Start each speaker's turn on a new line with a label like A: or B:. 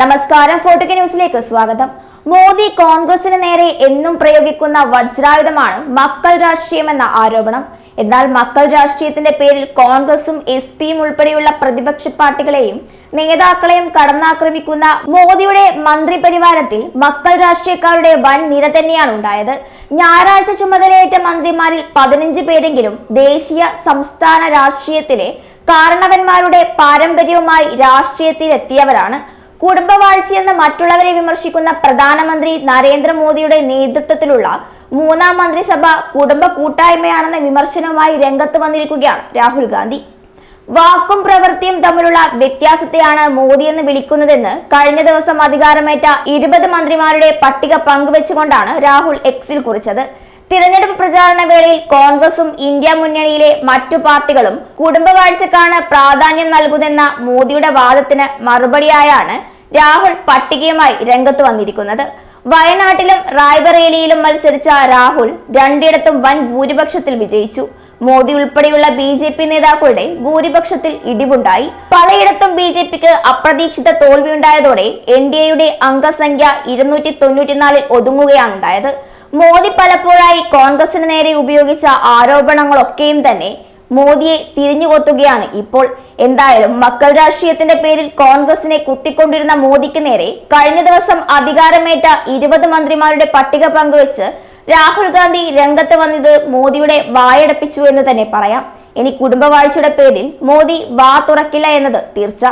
A: നമസ്കാരം. ഫോർട്ടുക ന്യൂസിലേക്ക് സ്വാഗതം. മോദി കോൺഗ്രസിന് നേരെ എന്നും പ്രയോഗിക്കുന്ന വജ്രായുധമാണ് മക്കൾ രാഷ്ട്രീയമെന്ന ആരോപണം. എന്നാൽ മക്കൾ രാഷ്ട്രീയത്തിന്റെ പേരിൽ കോൺഗ്രസും എസ് പിയും ഉൾപ്പെടെയുള്ള പ്രതിപക്ഷ പാർട്ടികളെയും നേതാക്കളെയും കടന്നാക്രമിക്കുന്ന മോദിയുടെ മന്ത്രി പരിവാരത്തിൽ മക്കൾ രാഷ്ട്രീയക്കാരുടെ വൻ നിര തന്നെയാണ് ഉണ്ടായത്. ഞായറാഴ്ച ചുമതലയേറ്റ മന്ത്രിമാരിൽ പതിനഞ്ച് പേരെങ്കിലും ദേശീയ സംസ്ഥാന രാഷ്ട്രീയത്തിലെ കാരണവന്മാരുടെ പാരമ്പര്യവുമായി രാഷ്ട്രീയത്തിലെത്തിയവരാണ്. കുടുംബവാഴ്ചയെന്ന് മറ്റുള്ളവരെ വിമർശിക്കുന്ന പ്രധാനമന്ത്രി നരേന്ദ്രമോദിയുടെ നേതൃത്വത്തിലുള്ള മൂന്നാം മന്ത്രിസഭ കുടുംബ കൂട്ടായ്മയാണെന്ന വിമർശനവുമായി രംഗത്ത് വന്നിരിക്കുകയാണ് രാഹുൽ ഗാന്ധി. വാക്കും പ്രവൃത്തിയും തമ്മിലുള്ള വ്യത്യാസത്തെയാണ് മോദി എന്ന് വിളിക്കുന്നതെന്ന് കഴിഞ്ഞ ദിവസം അധികാരമേറ്റ ഇരുപത് മന്ത്രിമാരുടെ പട്ടിക പങ്കുവെച്ചുകൊണ്ടാണ് രാഹുൽ എക്സിൽ കുറിച്ചത്. തിരഞ്ഞെടുപ്പ് പ്രചാരണ വേളയിൽ കോൺഗ്രസും ഇന്ത്യ മുന്നണിയിലെ മറ്റു പാർട്ടികളും കുടുംബവാഴ്ചക്കാണ് പ്രാധാന്യം നൽകുന്നെന്ന മോദിയുടെ വാദത്തിന് മറുപടിയായാണ് രാഹുൽ പട്ടികയുമായി രംഗത്ത് വന്നിരിക്കുന്നത്. വയനാട്ടിലും റായ്ബറേലിയിലും മത്സരിച്ച രാഹുൽ രണ്ടിടത്തും വൻ ഭൂരിപക്ഷത്തിൽ വിജയിച്ചു. മോദി ഉൾപ്പെടെയുള്ള ബി ജെ പി നേതാക്കളുടെ ഭൂരിപക്ഷത്തിൽ ഇടിവുണ്ടായി. പലയിടത്തും ബി ജെ പിക്ക് അപ്രതീക്ഷിത തോൽവിയുണ്ടായതോടെ എൻ ഡി എയുടെ അംഗസംഖ്യ ഇരുന്നൂറ്റി തൊണ്ണൂറ്റിനാലിൽ ഒതുങ്ങുകയാണ് ഉണ്ടായത് മോദി പലപ്പോഴായി കോൺഗ്രസിന് നേരെ ഉപയോഗിച്ച ആരോപണങ്ങളൊക്കെയും തന്നെ മോദിയെ തിരിഞ്ഞുകൊത്തുകയാണ് ഇപ്പോൾ. എന്തായാലും മക്കൾ രാഷ്ട്രീയത്തിന്റെ പേരിൽ കോൺഗ്രസിനെ കുത്തിക്കൊണ്ടിരുന്ന മോദിക്ക് നേരെ കഴിഞ്ഞ ദിവസം അധികാരമേറ്റ ഇരുപത് മന്ത്രിമാരുടെ പട്ടിക പങ്കുവച്ച് രാഹുൽ ഗാന്ധി രംഗത്ത് വന്നത് മോദിയുടെ വായടപ്പിച്ചു എന്ന് തന്നെ പറയാം. ഇനി കുടുംബവാഴ്ചയുടെ പേരിൽ മോദി വാ തുറക്കില്ല എന്നത് തീർച്ച.